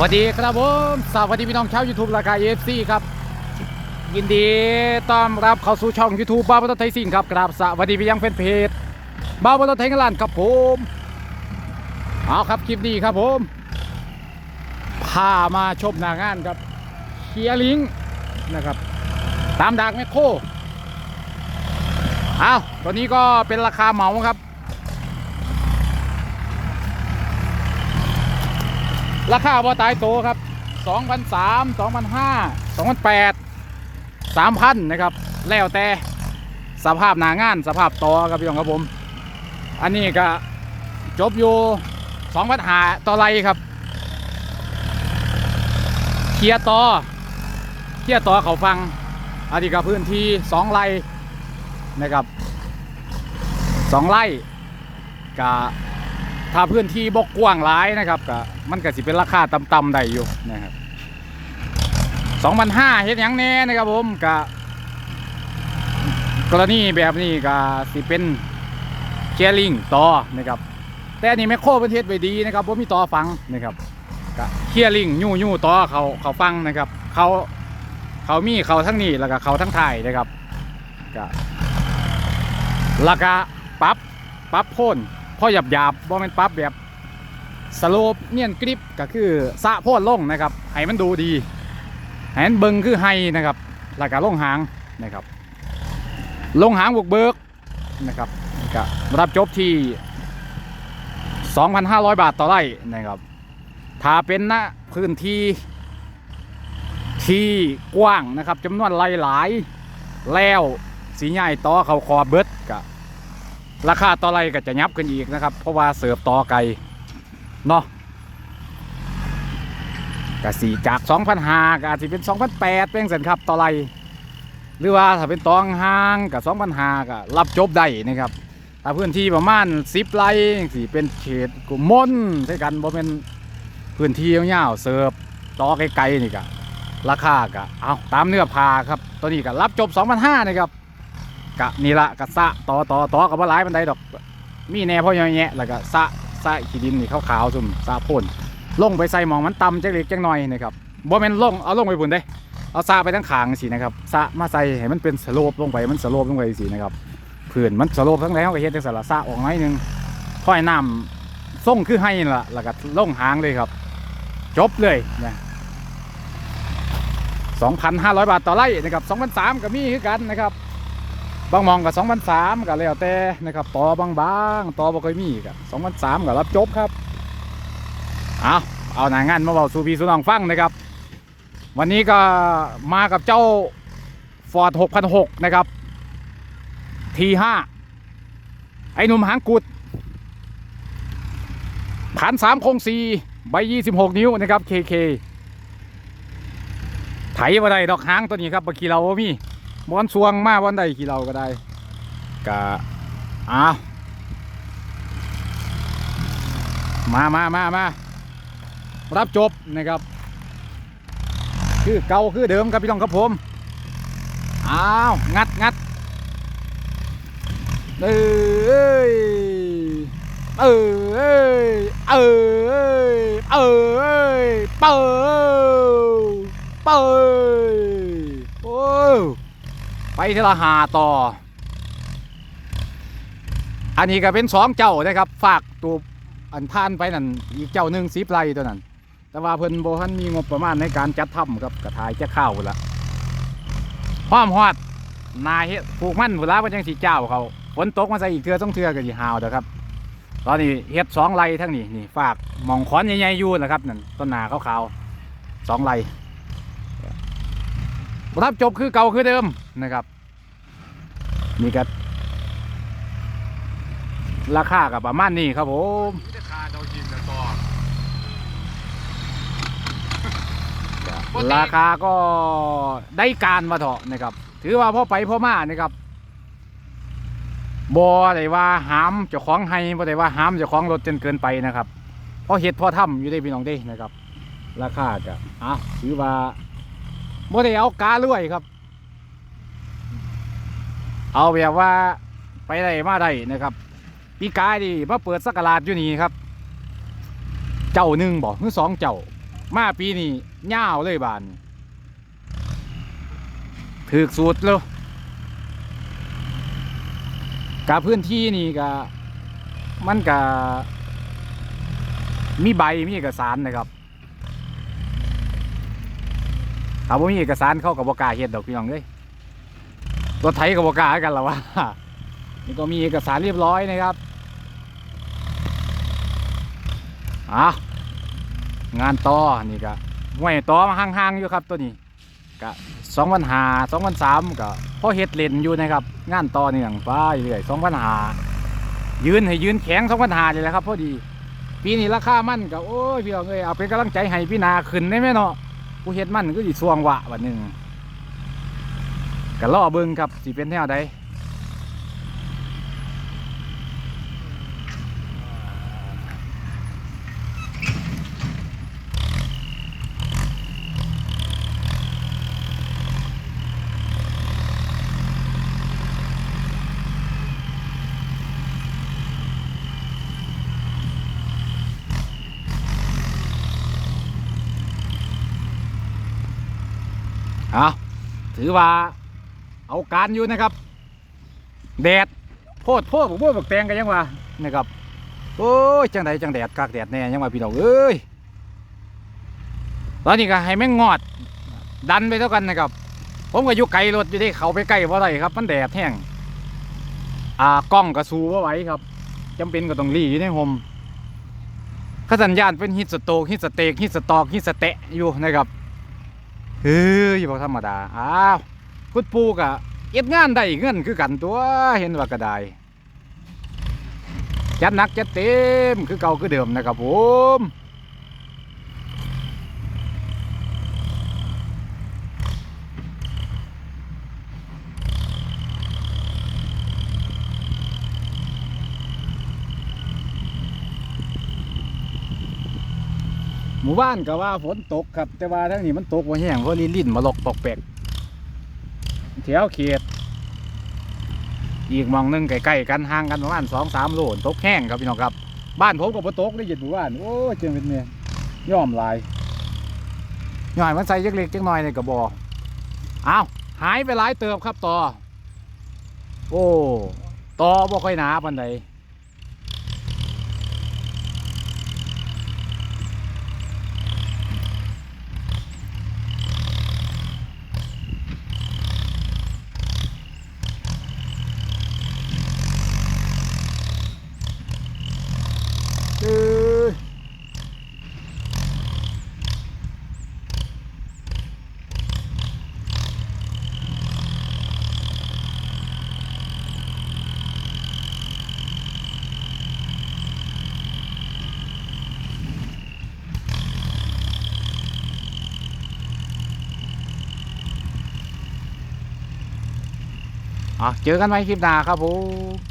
วัสดีครับผมสวัสดีพี่น้องชาว YouTube รายการ EFC ครับ ยินดีต้อนรับเข้าสู่ช่อง YouTube บ้าบอลไทยซิ่งครับกราบสวัสดีไปยังแฟนเพจบ้าบอลไทยกันลานครับผมเอาครับคลิปนี้ครับผมพามาชมหน้างานครับเคียร์ลิงนะครับ ตามดากแมคโครเอาตัวนี้ก็เป็นราคาเหมาครับ ราคาบ่ตายโตครับ2,003 2,005 2,008 3,000นะครับ แล้วแต่สภาพหนางาน สภาพต่อครับพี่น้องครับผม อันนี้ก็จบอยู่2,000หาต่อไรครับเคลียร์ตอเคลียร์ตอเขาฟังอันนี้ก็พื้นที่2ไร่นะครับ2ไร่กับ ถ้าพื้นที่บกกว้างหลายนะครับก็มันก็สิเป็นราคาต่ำๆได้อยู่นะครับ2,500เฮ็ดหยังแน่นะครับผมก็กรณีแบบนี้ก็สิเป็นแกลิงต่อนะครับแต่อันนี้แมคโครเป็นเทศไว้ดีนะครับผมมีต่อฟังนะครับก็เคลียร์ลิงยู่ยู่ต่อเขาเขาฟังนะครับเขาเขามีเขาทั้งนี้แล้วก็เขาทั้งถ่ายนะครับก็แล้วก็ปรับปรับพ่น พ่อหยาบหยาบบ่แม่นปั๊บแบบสโลปเนียนกริปก็คือสะโพดลงนะครับให้มันดูดีให้มันเบิงคือไฮนะครับแล้วก็ลงหางนะครับ ลงหางบวกเบิกนะครับก็รับจบที่ 2,500 บาทต่อไร่นะครับถ้าเป็นณพื้นที่ที่กว้างนะครับจำนวนไร่หลายแล้วสีใหญ่ต่อเขาคอเบิดก็ ราคาต่อไรก็จะยับขึ้นอีกนะครับ เพราะว่าเสิร์ฟต่อไก่เนาะกะสีจาก2,500ก็อาจจะเป็น2,800เป็นสันครับต่อไรหรือว่าถ้าเป็นตองห้างกับ2,500ก็รับจบได้นะครับถ้าพื้นที่ประมาณ10ไร่สิเป็นเขตกุมมนใช่กันบ่เป็นพื้นที่ยาวๆเสิร์ฟต่อไกลๆนี่ก็ราคาก็เอาตามเนื้อผ้าครับตัวนี้ก็รับจบ 2,500นะครับ กะนี่ละกะสะต่อต่อต่อกับว่าหลายบันไดดอก มีแน่พ่อแย่แล้วก็สะสะขี้ดินนี่ขาวๆซุ่มสะพ่นลงไปใส่หมองมันต่ำจักเล็กจักหน่อยนะครับบ่แม่นลงเอาลงไปพุ่นเด้เอาสะไปทั้งขางสินะครับสะมาใส่ให้มันเป็นสโลปลงไปมันสโลปลงไปสินะครับพื้นมันสโลปทั้งแล้วก็เฮ็ดจังซั่นละสะออกหน่อยหนึงค่อยน้ำส่งคือให้ล่ะแล้วก็ลงหางเลยครับ จบเลยนะ2,500 บาทต่อไร่นะครับ2,300ก็มีคือกันนะครับ บางมองกับสองพันสามก็แล้วแต่นะครับต่อบางบางต่อบ่เคยมีกับสองพันสามก็รับจบครับเอาเอาหนางานมาเบาสูพีสูน้องฟังนะครับ วันนี้ก็มากับเจ้า Ford 6006นะครับ T5 ไอ้หนุ่มหางกุดฐาน3โครง4ใบ26นิ้วนะครับ KK ไถมาได้ดอกหางตัวนี้ครับบางทีเราบ่มี บอนสวงมาบอนใดขี่เราก็ได้กะอ้าวมามามามารับจบนะครับ คือเก่าคือเดิมครับพี่น้องครับผมอ้าวงัดงัดเอ้ยเอ้ยเอ้ยเอ้ยเปิดเปิดโอ้ ไปเทละหาต่อ อันนี้ก็เป็นสองเจ้านะครับ ฝากตัวอันท่านไปนั่นอีกเจ้าหนึ่งสีไพรตัวนั้น แต่ว่าเพิ่นโบทันมีงบประมาณในการจัดทำครับกระทายจะข้าวพุ่นละห้อมฮอดนายเฮ็ดปลูกมันเวลาเพิ่นจังสีเจ้าเขาฝนตกมาใส่อีกเทือต้องเทือก็สิหาวเด้อครับ ตอนนี้เฮ็ดสองไรทั้งนี้นี่ฝากมองขอนใหญ่ๆอยู่นะครับนั่นต้นหนาขาวๆสองไร ประทับจบคือเก่าคือเดิมนะครับ นี่ก็ราคากับประมาณนี้ครับผมจะคาเจ้ากินนะต่อราคาก็ได้การมาเถอะนะครับ ถือว่าพ่อไปพ่อมานะครับบอได้ว่าหามเจ้าของให้บ่ได้ว่าหามเจ้าของรถจนเกินไปนะครับเพราะเห็ดพ่อถ้ำอยู่ได้พี่น้องเด้นะครับ ราคาก็อะถือว่า บ่ได้เอากาเลื่อยครับ เอาแบบว่าไปได้มาได้นะครับ ปีกายดิมาเปิดสักการาดอยู่นี่ครับ เจ้าหนึ่งบอกหรือสองเจ้า มาปีนี้ย่าวเลยบานถือสูตรเลยกับพื้นที่นี่ก็มันก็มีใบมีเอกสารนะครับ ถ้าบ่มีเอกสารเข้ากับบกล้าเฮ็ดดอกพี่น้องเอ้ยรถไถกับบกล้ากันแล้ววะนี่ก็มีเอกสารเรียบร้อยนะครับอะงานต่อนี่ก็ห่วยต่อมาห่างๆอยู่ครับตัวนี้ก็สองพันหาสองพันสามก็พอเฮ็ดเล่นอยู่นะครับ งานต่อเนื่องไปเรื่อยสองพันหายืนให้ยืนแข็งสองพันหาเลยแหละครับพอดี ปีนี้ราคามันก็โอ้ยพี่น้องเอ้ยเอาเป็นกำลังใจให้พี่นาขึ้นได้ไหมเนาะ กูเฮ็ดมันก็อยู่ช่วงวะบันหนึ่งก็รอเบิ้งครับสิเป็นแนวใด เอาถือว่าเอาการอยู่นะครับ แดดโพดโพดผมว่าบักแตงกันยังวะนะครับโอ้ยจังใดจังแดดกากแดดแน่ยังว่าพี่น้องเอ้ยตอนนี้ก็ให้แม่งงอด ดันไปเท่ากันนะครับ ผมก็อยู่ไกลรถอยู่ได้เขาไปใกล้เพราะอะไรครับ มันแดดแห้งอ่ากล้องก็สู้ว่าไหวครับจำเป็นก็ต้องรีอยู่ในโฮมขสัญญาณเป็นฮิตสโตกฮิตสเตกฮิตสตอกฮิตสเตะอยู่นะครับ เฮ้ยบ่ธรรมดา อ้าวคุณปูกะเอ็ดงานได้เงินคือกันตัวเห็นว่าก็ได้จัดหนักจัดเต็มคือเก่าคือเดิมนะครับผม หมู่บ้านก็ว่าฝนตกครับ แต่ว่าทั้งนี้มันตกว่าแห้งเพราะลิ้นมาลอกปอกแปกแถวเขต อีกมองหนึงใกล้ๆกันห่างกันประมาณสองสามโลตกแห้งครับพี่น้องครับ บ้านผมก็บ่ตกได้ยินหมู่บ้านโอ้เจังเป็นเนี่ยย่อมลายย่อยมันใส่จักเล็กจักน้อยในกระบอกอ้าวหายไปหลายเติบครับต่อ โอ้ต่อบ่ค่อยหนาปานใดเอ้ย อะเจอกันใหม่คลิปหน้าครับผม